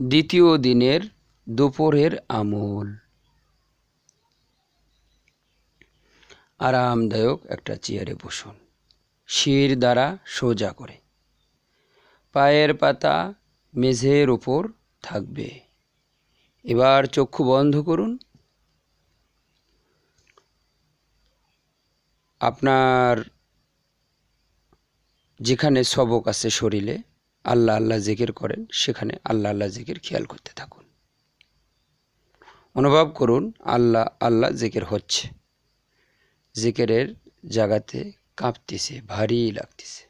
দ্বিতীয় দিনের দুপুরের আমল। আরামদায়ক একটা চেয়ারে বসুন। শির দ্বারা সোজা করে। পায়ের পাতা মেঝের উপর থাকবে। এবার চক্ষু বন্ধ করুন। আপনার যেখানে সবক আছে শরীরে আল্লাহ আল্লাহ জিকির করেন, সেখানে আল্লাহ আল্লাহ জিকির খেয়াল করতে থাকুন। অনুভব করুন, আল্লাহ আল্লাহ জিকির হচ্ছে। জিকিরের জায়গাতে কাঁপতেছে, ভারী লাগতেছে।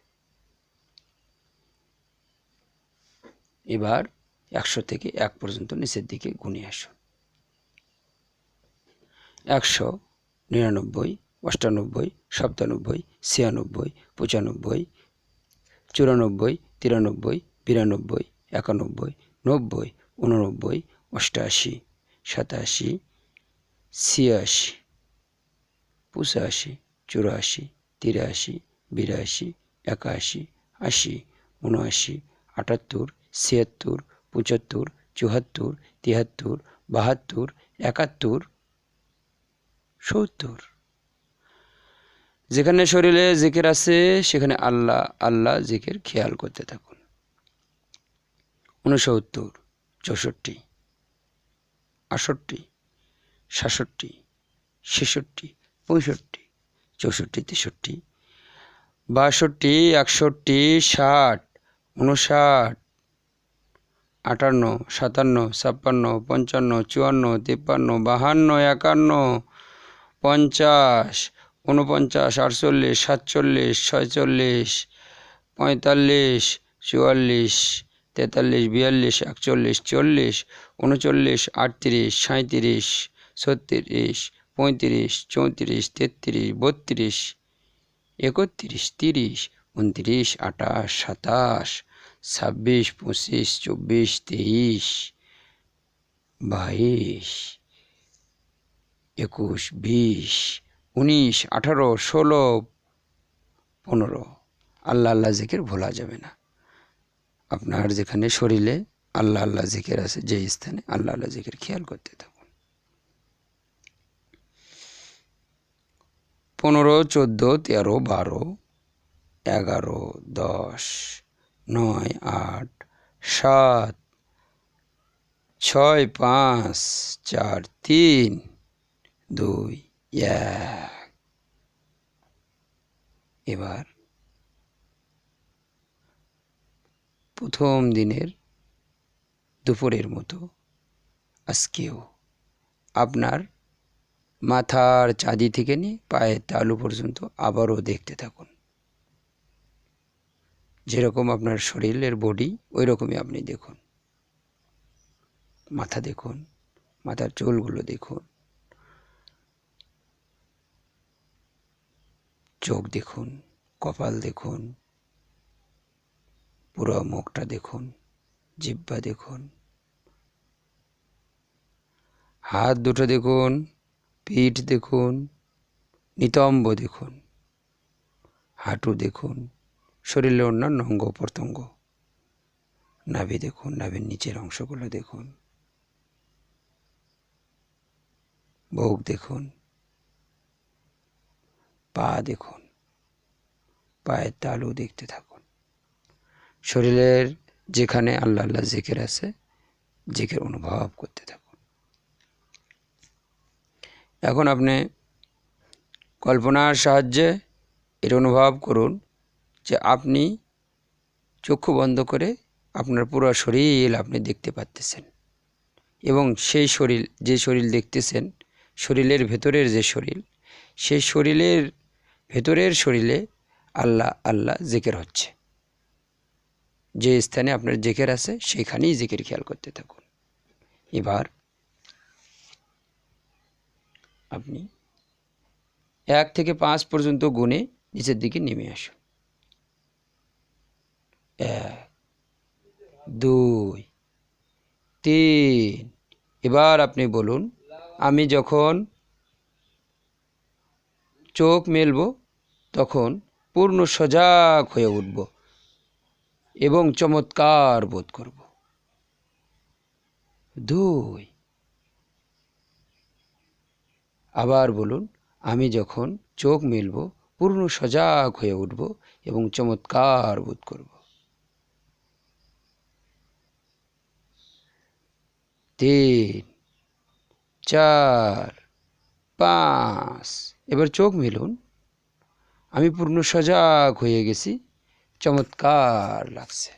এবার একশো থেকে এক পর্যন্ত নিচের দিকে গুনে আসুন। একশো নিরানব্বই, অষ্টানব্বই সাতানব্বই ছিয়ানব্বই, পঁচানব্বই চুরানব্বই, তিরানব্বই, বিরানব্বই, একানব্বই, নব্বই, উননব্বই, অষ্টাশি, সাতাশি, ছিয়াশি, পঁচাশি, চুরাশি, তিরাশি, বিরাশি, একাশি, আশি, উনআশি, আটাত্তর, ছিয়াত্তর, পঁচাত্তর চুহাত্তর তিয়াত্তর, বাহাত্তর, একাত্তর, সত্তর। যেখানে শরীরে জিকির আছে, সেখানে আল্লাহ আল্লাহ জিকির খেয়াল করতে থাকুন। উনসত্তর, চৌষট্টি আষট্টি সাতষট্টি, ছেষট্টি, পঁয়ষট্টি, চৌষট্টি, তেষট্টি, বাষট্টি, একষট্টি, ষাট উনষাট আটান্ন, সাতান্ন, ছাপ্পান্ন, পঞ্চান্ন, চুয়ান্ন, তিপ্পান্ন, বাহান্ন, একান্ন, পঞ্চাশ উনপঞ্চাশ আটচল্লিশ, সাতচল্লিশ, ছয়চল্লিশ, পঁয়তাল্লিশ, চুয়াল্লিশ, তেতাল্লিশ, বিয়াল্লিশ, একচল্লিশ, চল্লিশ, উনচল্লিশ, আটত্রিশ সাঁত্রিশ ছত্রিশ, পঁয়ত্রিশ, চৌত্রিশ, তেত্রিশ, বত্রিশ, একত্রিশ, তিরিশ, উনত্রিশ, আঠাশ, সাতাশ, ছাব্বিশ, পঁচিশ, চব্বিশ, তেইশ, বাইশ, একুশ, বিশ উনিশ, আঠারো, ষোলো, পনেরো। আল্লাহ আল্লাহ জিকির ভোলা যাবে না। আপনার যেখানে শরীরে আল্লাহ আল্লাহ জিকির আছে যে স্থানে আল্লাহ আল্লাহ জিকির, খেয়াল করতে থাকুন। পনেরো, চোদ্দ, তেরো, বারো, এগারো, দশ, নয়, আট, সাত, ছয়, পাঁচ, চার, তিন, দুই এক এবার প্রথম দিনের দুপুরের মতো আজকেও আপনার মাথার চাঁদি থেকে নিয়ে পায়ের তালু পর্যন্ত আবারও দেখতে থাকুন। যেরকম আপনার শরীরের বডি ওই রকমই আপনি দেখুন। মাথা দেখুন, মাথার চুলগুলো দেখুন। চোখ দেখুন, কপাল দেখুন, পুরো মুখটা দেখুন, জিব্বা দেখুন, হাত দুটো দেখুন, পিঠ দেখুন, নিতম্ব দেখুন, হাঁটু দেখুন, শরীরের অন্যান্য অঙ্গ প্রত্যঙ্গ, নাভি দেখুন, নাভির নিচের অংশগুলো দেখুন, বুক দেখুন পা দেখুন, পায়ের তালু দেখতে থাকুন। শরীরের যেখানে আল্লাহ আল্লাহ জেকের আছে, জেকের অনুভব করতে থাকুন। এখন আপনি কল্পনার সাহায্যে এর অনুভব করুন যে আপনি চক্ষু বন্ধ করে আপনার পুরো শরীর আপনি দেখতে পাচ্তেছেন এবং সেই শরীর, যে শরীর দেখতেছেন, শরীরের ভেতরের যে শরীর সেই শরীরের, ভেতরের শরীরে আল্লাহ আল্লাহ জেকের হচ্ছে। যে স্থানে আপনার জেকের আছে, সেখানেই জেকের খেয়াল করতে থাকুন। এবার আপনি এক থেকে পাঁচ পর্যন্ত গুণে নিচের দিকে নেমে আসুন। এক, দুই, তিন। এবার আপনি বলুন, আমি যখন চোখ মেলব, তখন পূর্ণ সজাগ হয়ে উঠব এবং চমৎকার বোধ করব। দুই। আবার বলুন, আমি যখন চোখ মেলব, পূর্ণ সজাগ হয়ে উঠব এবং চমৎকার বোধ করব। তিন, চার, পাঁচ এবার চোখ মিলুন। আমি পূর্ণ সজাগ হয়ে গেছি। চমৎকার লাগছে।